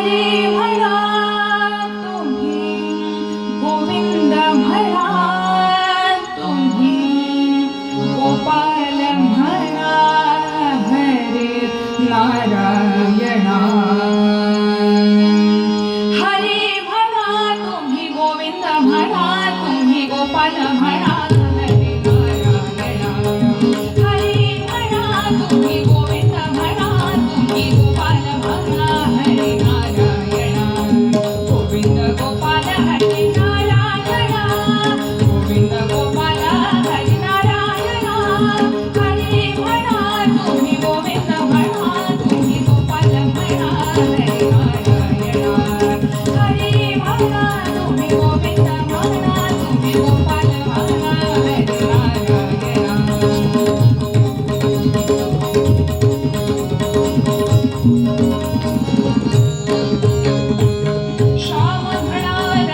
हरी म्हणा तुम्ही गोविंद म्हणा तुम्ही गोपाल म्हणा हरी म्हणा तुम्ही गोविंद म्हणा तुम्ही गोपाल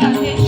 রাধে